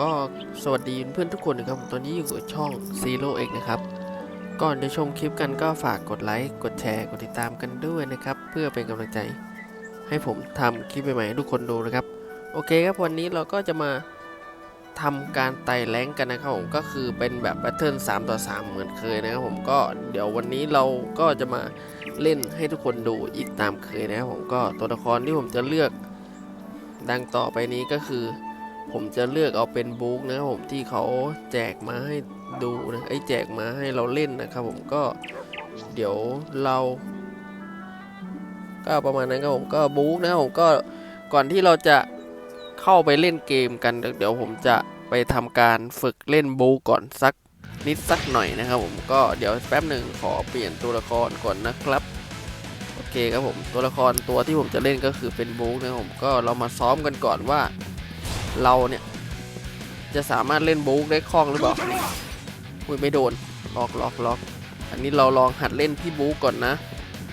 ก็สวัสดีเพื่อนทุกคนนะครับผมตอนนี้อยู่กับช่อง Zero X นะครับ ก่อนจะชมคลิปกันก็ฝากกดไลค์ กดแชร์ กดติดตามกันด้วยนะครับ เพื่อเป็นกำลังใจ ให้ผมทำคลิปใหม่ๆให้ทุกคนดูนะครับ โอเคครับวันนี้เราก็จะมาทำการไต่แรงกันนะครับผมก็คือเป็นแบบแบทเทิล3ต่อ 3 เหมือนเคยนะครับผมก็เดี๋ยววันนี้เราก็จะมาเล่นให้ทุกคนดูอีกตามเคยนะครับผมก็ตัวละครที่ผมจะเลือกดังต่อไปนี้ก็คือ ผมจะเลือกเอาเป็นบุ๊กนะครับผมที่เขาแจกมาให้ดูนะไอ้แจกมาให้เราเล่นนะครับผมก็เดี๋ยวเราก็ประมาณนั้นครับผมก็บุ๊กนะครับผมก็ก่อนที่เราจะเข้าไปเล่นเกมกัน เดี๋ยวผมจะไปทำการฝึกเล่นบุ๊กก่อนสักนิดสักหน่อยนะครับผมก็เดี๋ยวแป๊บหนึ่งขอเปลี่ยนตัวละครก่อนนะครับโอเคครับผมตัวละครตัวที่ผมจะเล่นก็คือเป็นบุ๊กนะครับผมก็เรามาซ้อมกันก่อนว่า เราเนี่ย จะสามารถเล่นบุ๊กได้คล่องหรือเปล่าอุ้ยไม่โดนล็อกล็อกล็อกอันนี้เราลองหัดเล่นพี่บุ๊กก่อนนะ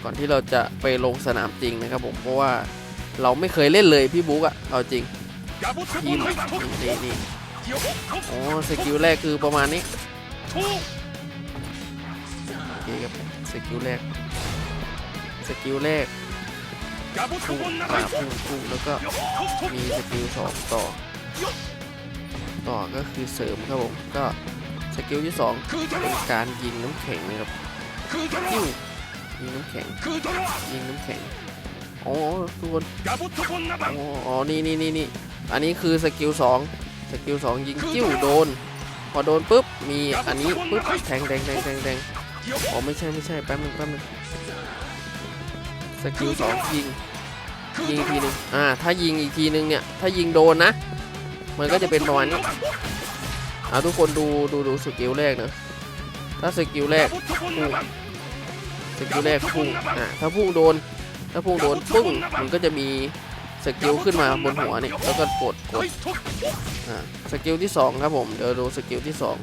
ก่อนที่เราจะไปลงสนามจริงนะครับผมเพราะว่าเราไม่เคยเล่นเลยพี่บุ๊กอะเอาจริงทีมนี่นี่อ๋อสกิลแรกคือประมาณนี้โอเคครับสกิลแรกสกิลแรกพุ่งพุ่งแล้วก็มีสกิลสองต่อ ต่อก็คือเสริมครับผมก็สกิลที่สองเป็นการยิงน้ำแข็งนะครับยิ้วยิงน้ำแข็งยิงน้ำแข็งอ๋อทุกคนอ๋ออ๋อนี่นี่นี่นี่อันนี้คือสกิลสองสกิลสองยิงจิ้วโดน พอโดนปุ๊บมีอันนี้ปุ๊บแทงแดงแดงแดงแดงอ๋อไม่ใช่ไม่ใช่แป๊บนึงแป๊บนึงสกิลสองยิงยิงอีกทีหนึงอ่าถ้ายิงอีกทีนึงเนี่ยถ้ายิงโดนนะ มันก็จะเป็นประมาณนี้อ่าทุกคนดูดูดูสกิลแรกนะถ้าสกิลแรกพุ่งสกิลแรกพุ่งอ่าถ้าพุ่งโดน ถ้าพุ่งโดนปึ้งมันก็จะมีสกิลขึ้นมาบนหัวเนี่ยแล้วก็กดกดอ่าสกิลที่สองครับผมเดี๋ยวดูสกิลที่สอง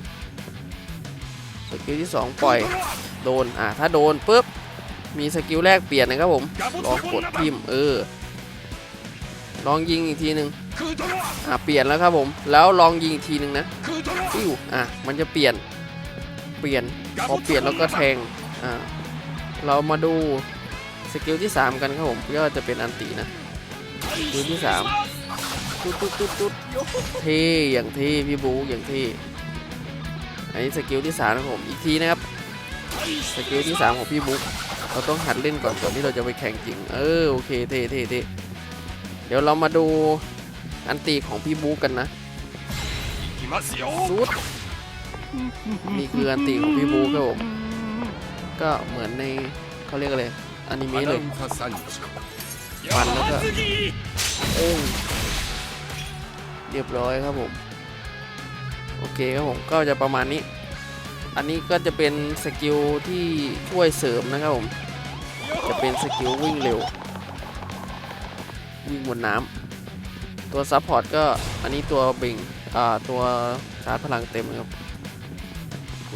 สกิลที่สองปล่อยโดนอ่าถ้าโดนปุ๊บมีสกิลแรกเปลี่ยนนะครับผมลองกดพิมพ์เออ ลองยิงอีกทีหนึ่งอ่าเปลี่ยนแล้วครับผม แล้วลองยิงอีกทีหนึ่งนะปิ้วอะมันจะเปลี่ยน เปลี่ยน พอเปลี่ยนแล้วก็แทง อ่า เรามาดูสกิลที่ 3 กันครับผมก็จะเป็นอันตีนะสกิลที่3ตุ๊ดตุ๊ดตุ๊ดตุ๊ดเท่อย่างเท่พี่บูอย่างเท่อันนี้สกิลที่3นะครับผมอีกทีนะครับสกิลที่ 3 ของพี่บุ๊กเราต้องหัดเล่นก่อนก่อนที่เราจะไปแข่งจริง เออ โอเค เท่เท่เท่ เดี๋ยวเรามาดูอันตีของพี่บุ๊กกันนะซูดนี่คืออันตีของพี่บุ๊กครับผม ก็เหมือนในเขาเรียกอะไรอนิเมะเลยฟันแล้วก็โอ้งเรียบร้อยครับผม โอเคครับผมก็จะประมาณนี้ อันนี้ก็จะเป็นสกิลที่ช่วยเสริมนะครับผม จะเป็นสกิลวิ่งเร็ว วิ่งบนน้ำตัวซัพพอร์ตก็อันนี้ตัวบิงอ่าตัวชาร์จพลังเต็มครับ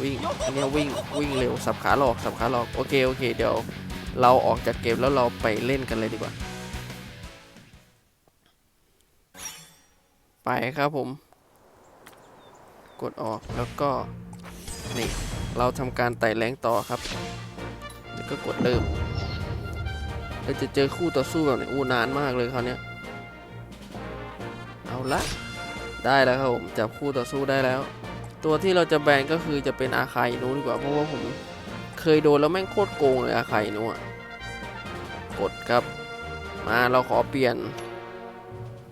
วิ่งอันนี้วิ่งวิ่งเร็วสับขาหลอกสับขาหลอกโอเคโอเคเดี๋ยวเราออกจากเกมแล้วเราไปเล่นกันเลยดีกว่า ไปครับผม กดออกแล้วก็นี่เราทำการไต่แรงต่อครับ แล้วก็กดเริ่ม เราจะเจอคู่ต่อสู้แบบนี้อู้นานมากเลยคราวนี้เอาละได้แล้วครับผมจับคู่ต่อสู้ได้แล้ว ตัวที่เราจะแบนก็คือจะเป็นอาคายนู้นดีกว่าเพราะว่าผมเคยโดนแล้วแม่งโคตรโกงเลยอาคายนู้นอะกดครับมาเราขอเปลี่ยน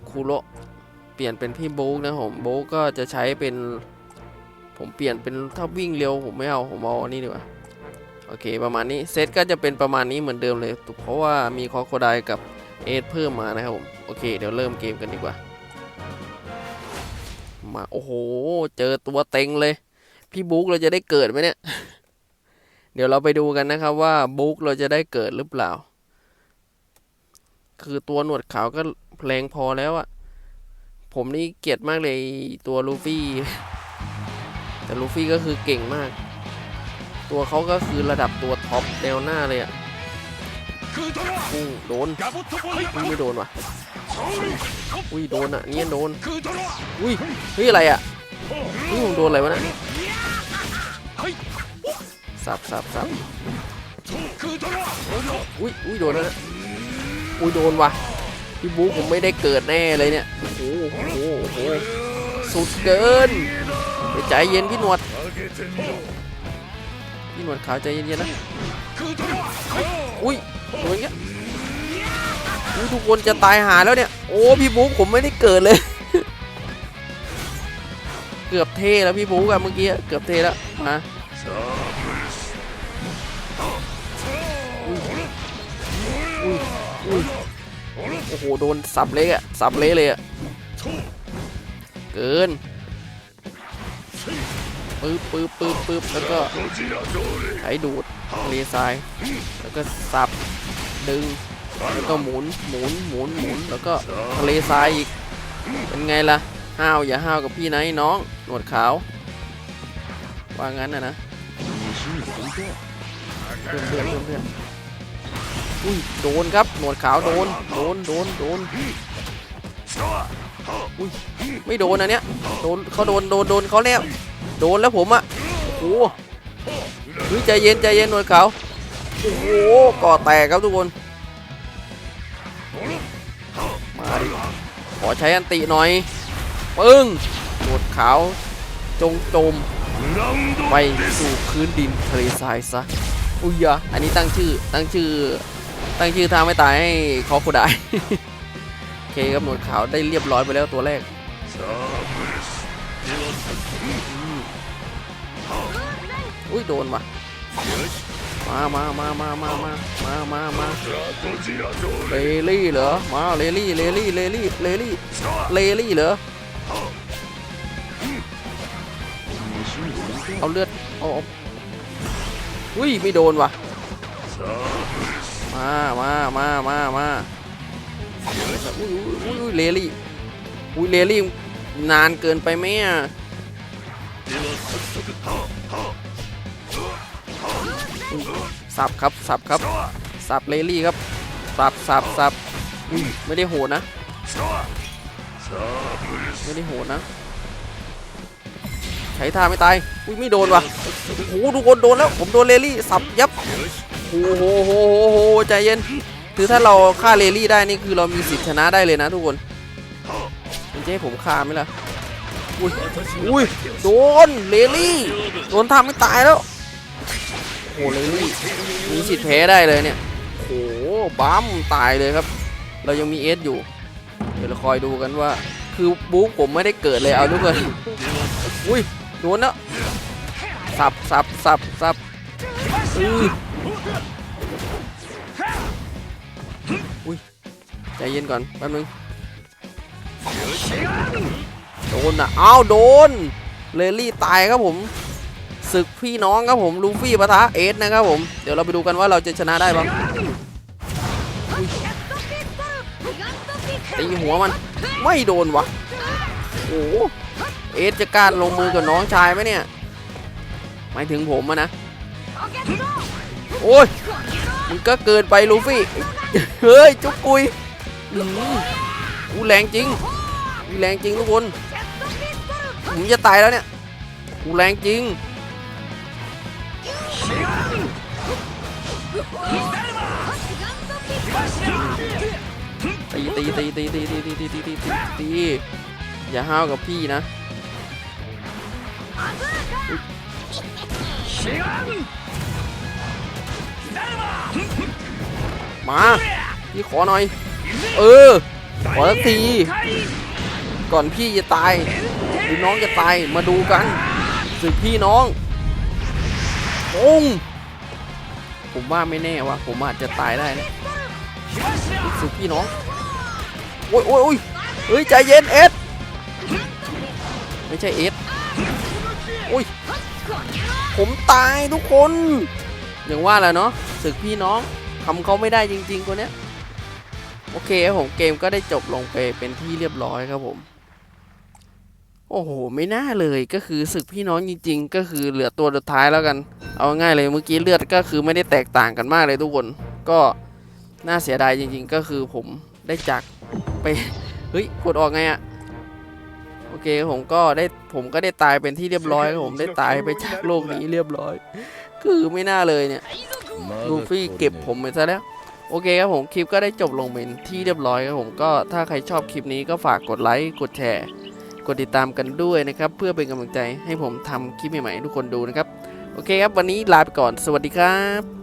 คูโรเปลี่ยนเป็นพี่โบ๊กนะผมโบ๊กก็จะใช้เป็น ผมเปลี่ยนเป็นถ้าวิ่งเร็วผมไม่เอาผมเอาอันนี้ดีกว่า โอเคประมาณนี้เซตก็จะเป็นประมาณนี้เหมือนเดิมเลย เพราะว่ามีคอโคไดกับเอสเพิ่มมานะครับผมโอเคเดี๋ยวเริ่มเกมกันดีกว่า มาโอ้โห เจอตัวเต็งเลย พี่บุ๊กเราจะได้เกิดไหมเนี่ย เดี๋ยวเราไปดูกันนะครับว่าบุ๊กเราจะได้เกิดหรือเปล่า คือตัวหนวดขาวก็แรงพอแล้วอะผมนี่เกลียดมากเลยตัวลูฟี่ แต่ลูฟี่ก็คือเก่งมาก ตัวเขาก็คือระดับตัวท็อปแนวหน้าเลยอะพุ่งโดนพุ่งไม่โดนว่ะอุ้ยโดนอะเนี่ยโดนอุ้ยเฮ้ยอะไรอะนี่ผมโดนอะไรวะนะสับสับสับอุ้ยอุ้ยโดนแล้วนะอุ้ยโดนว่ะพี่บุ๊คผมไม่ได้เกิดแน่เลยเนี่ยโอ้โหโอ้โหสุดเกินใจเย็นพี่หนวด พี่หนวดขาวใจเย็นๆนะ อุ้ยโดนอย่างเงี้ยอุ้ยทุกคนจะตายหาแล้วเนี่ย โอ้ พี่บุ๊คผมไม่ได้เกิดเลย เกือบเทแล้วพี่บุ๊กอะเมื่อกี้อะเกือบเทแล้ว มาอุ้ยอุ้ยอุ้ยโอ้โห โดนสับเละอะสับเละเลยอะเกิน ปึ๊บปึ๊บปึ๊บปึ๊บแล้วก็ไถดูดเลทรายแล้วก็สับดึงแล้วก็หมุนหมุนหมุนหมุนแล้วก็ทะเลทรายอีกเป็นไงล่ะห้าวอย่าห้าวกับพี่นะไอ้น้องหนวดขาว ว่างั้นนะนะเพื่อนเพื่อนเพื่อนเพื่อนอุ้ยโดนครับหนวดขาวโดนโดนโดนโดนอุ้ยไม่โดนนะเนี้ยโดนเขาโดนโดนโดนเขาแล้ว โดนแล้วผมอะโอ้โหใจเย็นใจเย็นหน่วดขาวโอ้โหก่อแตกครับทุกคน มาดิ ขอใช้อันติหน่อย ปึ้งหนวดขาว จงโจม ไปสู่พื้นดินทะเลทรายซะ อุ้ยยะอันนี้ตั้งชื่อ ตั้งชื่อ ตั้งชื่อทางไม่ตายให้คอโคไดโอเคครับหนวดขาวได้เรียบร้อยไปแล้วตัวแรก อุ้ยโดนว่ะมามามามามามามามามาเลลี่เหรอมาเลลี่เลลี่เลลี่เลลี่เลลี่เหรอเอาเลือดเอาอุ้ยไม่โดนว่ะมามามามามาอุ้ยอุ้ยอุ้ยเลลี่อุ้ยเลลี่นานเกินไปไหมอะ สับครับสับครับสับเลลี่ครับสับสับสับไม่ได้โหดนะไม่ได้โหดนะใช้ท่าไม่ตายอุ้ยไม่โดนว่ะโอ้โหทุกคนโดนแล้ว ผมโดนเลลี่สับยับโอ้โหโหโหโหใจเย็นคือถ้าเราฆ่าเลลี่ได้นี่คือเรามีสิทธิ์ชนะได้เลยนะทุกคนมันจะให้ผมฆ่าไหมล่ะอุ้ยอุ้ยโดนเลลี่โดนทำไม่ตายแล้ว หเลลี่มีสิทธิ์แพ้ได้เลยเนี่ยโอ้โหบัมตายเลยครับ เรายังมีเอสอยู่ เดี๋ยวเราคอยดูกันว่า คือบุ๊กผมไม่ได้เกิดเลยเอาทุกคนอุ้ยโดนแล้วสับสับสับสับอืออุ้ยใจเย็นก่อนแป๊บนึงโดนอะอ้าวโดนเลลี่ตายครับผม ศึกพี่น้องครับผมลูฟี่ปะทะเอสนะครับผมเดี๋ยวเราไปดูกันว่าเราจะชนะได้ปะตีหัวมันไม่โดนวะโอ้เอสจะกล้ารลงมือกับน้องชายไหมเนี่ยหมายถึงผมอะนะโอ้ยมันก็เกินไปลูฟี่เฮ้ยจุกกุยอื้อหืออูแรงจริงอูแรงจริงทุกคนผมจะตายแล้วเนี่ยอูแรงจริง ตีตีตีตีตีตีตีตีตีตีตีตีอย่าห้าวกับพี่นะมาพี่ขอหน่อย เออ ขอสักทีก่อนพี่จะตายหรือน้องจะตายมาดูกันสึกพี่น้อง ปงผมว่าไม่แน่ว่าผมอาจจะตายได้นะสึกพี่น้อง โอ้ยโอ้ยโอ้ยเฮ้ยใจเย็นเอสไม่ใช่เอสโอ้ย ผมตายทุกคน อย่างว่าแหละเนาะศึกพี่น้องทำเขาไม่ได้จริงๆคนเนี้ย โอเคครับผมเกมก็ได้จบลงไปเป็นที่เรียบร้อยครับผม โอ้โห ไม่น่าเลยก็คือศึกพี่น้องจริงๆ ก็คือเหลือตัวสุดท้ายแล้วกัน เอาง่ายเลยเมื่อกี้เลือดก็คือไม่ได้แตกต่างกันมากเลยทุกคน ก็น่าเสียดายจริง ๆ ก็คือผมได้จากไป เฮ้ย กดออกไงอะโอเคผมก็ได้ผมก็ได้ตายเป็นที่เรียบร้อยครับผมได้ตายไปจากโลกนี้เรียบร้อย คือไม่น่าเลยเนี่ยลูฟี่เก็บผมไปซะแล้วโอเคครับผมคลิปก็ได้จบลงเป็นที่เรียบร้อยครับผมก็ถ้าใครชอบคลิปนี้ก็ฝากกดไลค์กดแชร์ กดติดตามกันด้วยนะครับ เพื่อเป็นกำลังใจให้ผมทำคลิปใหม่ๆทุกคนดูนะครับ โอเคครับ วันนี้ลาไปก่อน สวัสดีครับ